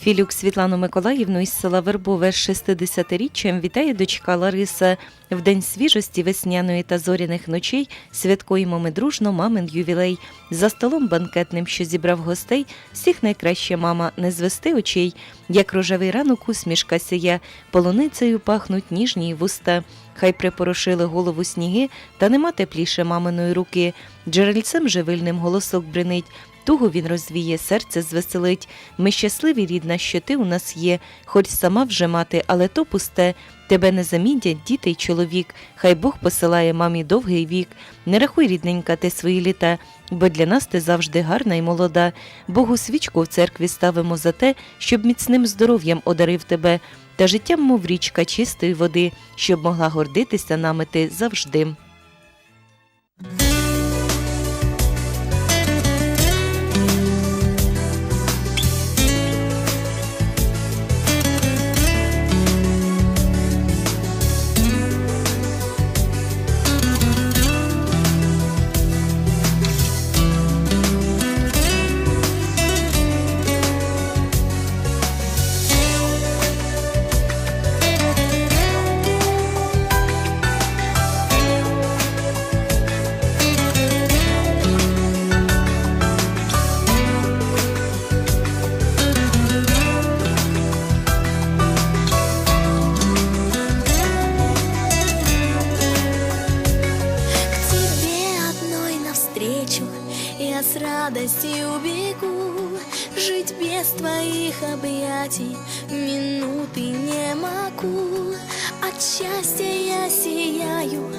Філюк Світлану Миколаївну із села Вербове з 60-річчям вітає дочка Лариса. В день свіжості весняної та зоряних ночей святкуємо ми дружно мамин ювілей. За столом банкетним, що зібрав гостей, всіх найкраща мама не звести очей, як рожевий ранок усмішка сія, полуницею пахнуть ніжні вуста. Хай припорошили голову сніги, та нема тепліше маминої руки. Джерельцем живильним голосок бренить, тугу він розвіє, серце звеселить. Ми щасливі, рідна, що ти у нас є, хоч сама вже мати, але то пусте. Тебе не замідять діти й чоловік, хай Бог посилає мамі довгий вік. Не рахуй, рідненька, ти свої літа, бо для нас ти завжди гарна й молода. Богу свічку в церкві ставимо за те, щоб міцним здоров'ям одарив тебе, та життям, мов річка чистої води, щоб могла гордитися нами ти завжди. Я с радостью бегу Жить без твоих объятий Минуты не могу. От счастья я сияю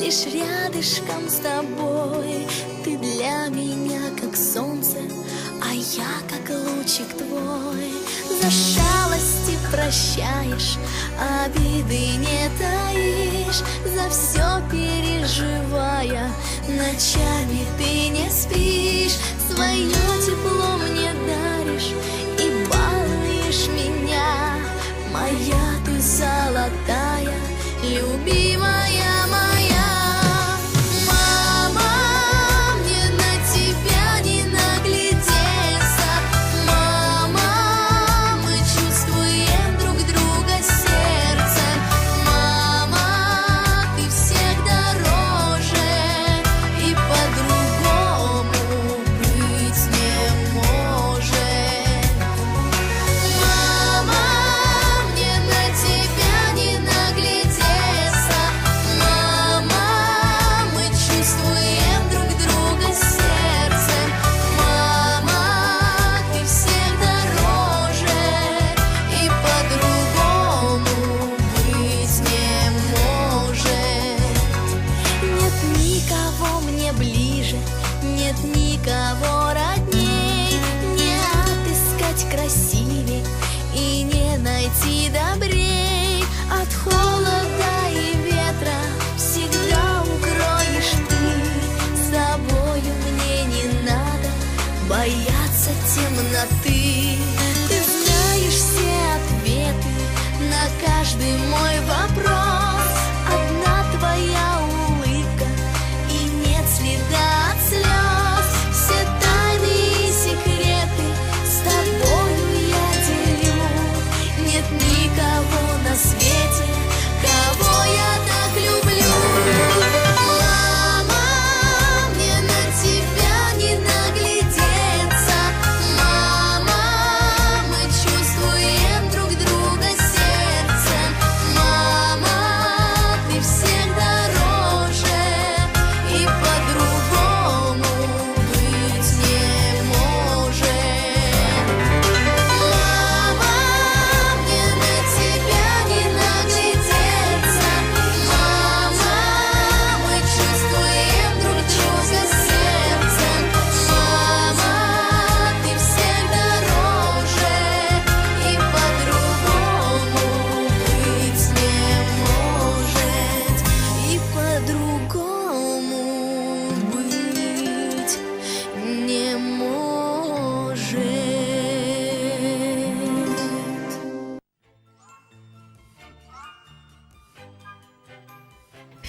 Лишь рядышком с тобой. Ты для меня как солнце А я как лучик твой. За шалости прощаешь Обиды не таишь. За все переживая Ночами ты не спишь Свое тепло мне даришь И балуешь меня. Моя ты золотая Любимая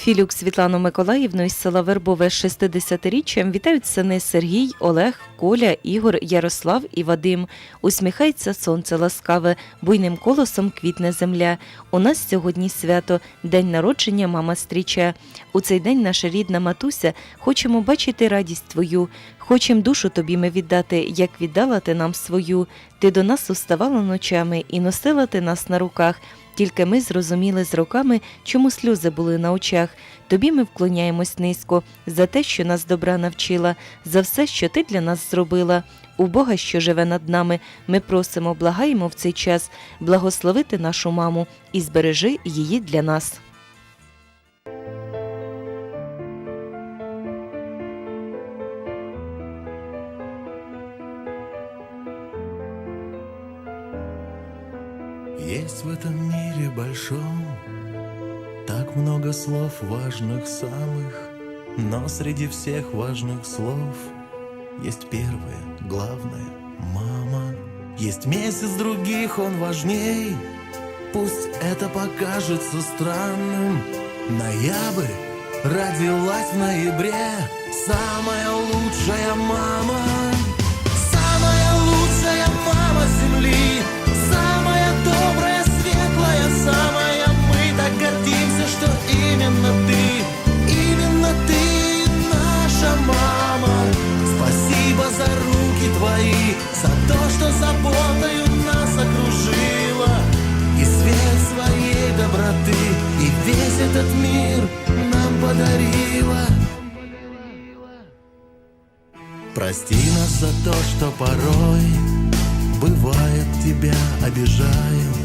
Філюк Світлану Миколаївну із села Вербове з 60-річчям вітають сини Сергій, Олег, Коля, Ігор, Ярослав і Вадим. Усміхається сонце ласкаве, буйним колосом квітне земля. У нас сьогодні свято, день народження мама стріча. У цей день наша рідна матуся хочемо бачити радість твою. Хочем душу тобі ми віддати, як віддала ти нам свою. Ти до нас уставала ночами і носила ти нас на руках. Тільки ми зрозуміли з роками, чому сльози були на очах. Тобі ми вклоняємось низько за те, що нас добра навчила, за все, що ти для нас зробила. У Бога, що живе над нами, ми просимо, благаємо в цей час благословити нашу маму і збережи її для нас. Есть в этом мире большом Так много слов важных самых Но среди всех важных слов Есть первое, главное, мама. Есть месяц других, он важней. Пусть это покажется странным. Ноябрь родилась в ноябре. Самая лучшая мама. Самая лучшая мама земли самая Мы так гордимся, что именно ты Именно ты наша мама. Спасибо за руки твои За то, что заботою нас окружила. И свет своей доброты И весь этот мир нам подарила. Прости нас за то, что порой Бывает тебя обижаем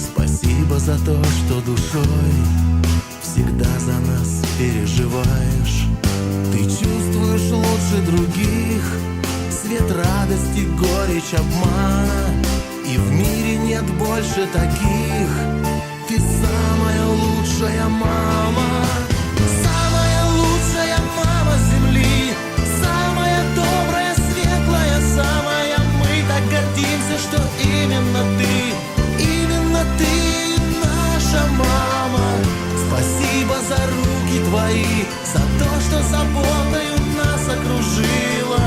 Спасибо за то, что душой Всегда за нас переживаешь. Ты чувствуешь лучше других. Свет радости, горечь обмана. И в мире нет больше таких. Ты самая лучшая мама твои За то, что заботою нас окружила.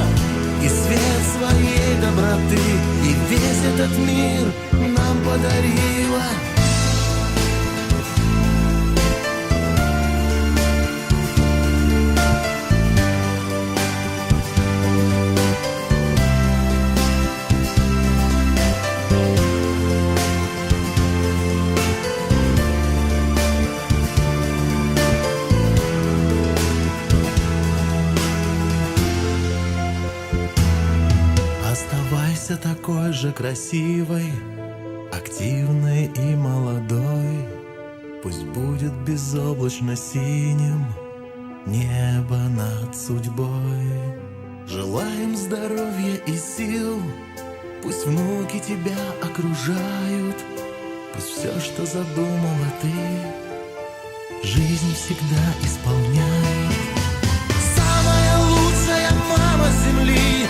И свет своей доброты И весь этот мир нам подарила красивой, активной и молодой. Пусть будет безоблачно синим небо над судьбой. Желаем здоровья и сил, пусть внуки тебя окружают, пусть все, что задумала ты, жизнь всегда исполняет. Самая лучшая мама земли,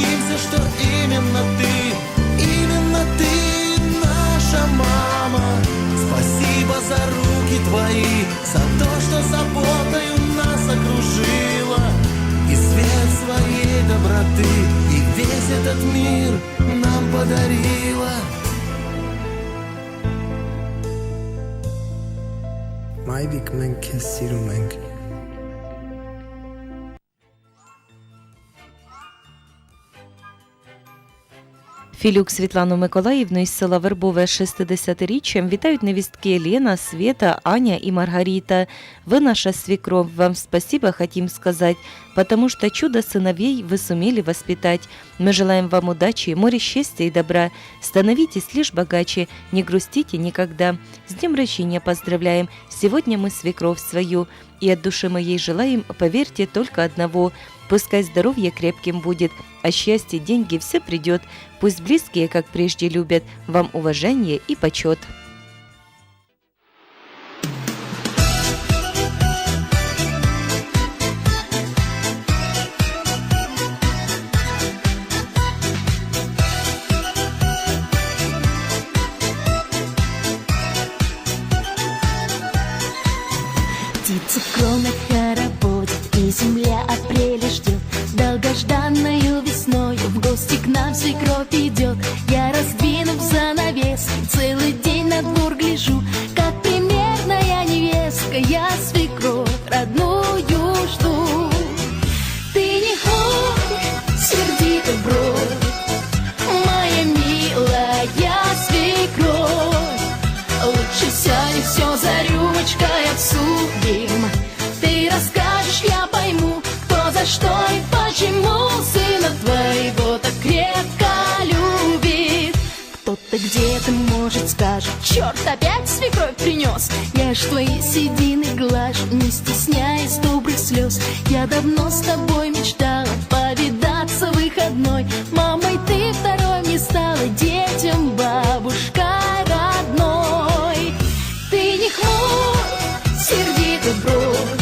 гордимся, что именно ты, именно ты наша мама. Спасибо за руки твои, за то, что заботою нас окружила. И свет своей доброты, и весь этот мир нам подарила. Maivik menke siru Філюк Світлану Миколаївну із села Вербове з 60-річчям вітають невістки Лена, Света, Аня и Маргарита. Вы наша свекровь, вам спасибо хотим сказать, потому что чудо сыновей вы сумели воспитать. Мы желаем вам удачи, море счастья и добра. Становитесь лишь богаче, не грустите никогда. С днем рождения поздравляем, сегодня мы свекровь свою. И от души моей желаем, поверьте, только одного – Пускай здоровье крепким будет, а счастье, деньги все придет. Пусть близкие, как прежде, любят вам уважение и почет. Гости к нам свекровь идет Я раздвинув занавес. Целый день на двор гляжу Как примерная невестка. Я свекровь родную жду. Ты не ходь, сердито бровь Моя милая свекровь. Лучше сядем все за рюмочкой обсудим опять свекровь принес Я ж твои седины глажу Не стесняясь добрых слез Я давно с тобой мечтала Повидаться выходной. Мамой ты второй мне стала Детям бабушкой родной. Ты не хмурь, сердито бровь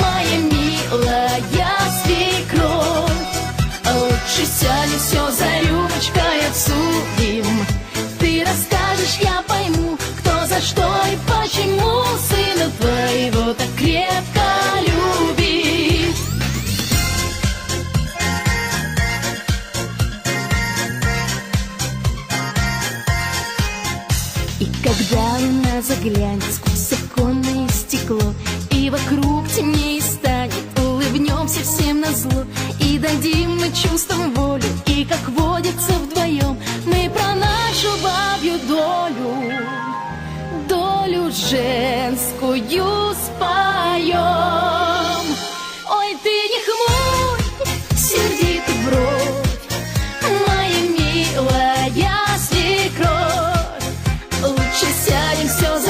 Моя милая свекровь. Лучше сядем все за рюмочкой обсудим. Ты расскажешь, я за что и почему Сына твоего так крепко любит И когда луна заглянет сквозь оконное стекло И вокруг темнее станет, улыбнемся всем на зло И дадим мы чувствам волю, и как водится вдвоем Мы про нашу женскую споем. Ой, ты не хмурь, сердито бровь Моя милая свекровь. Лучше сядем все за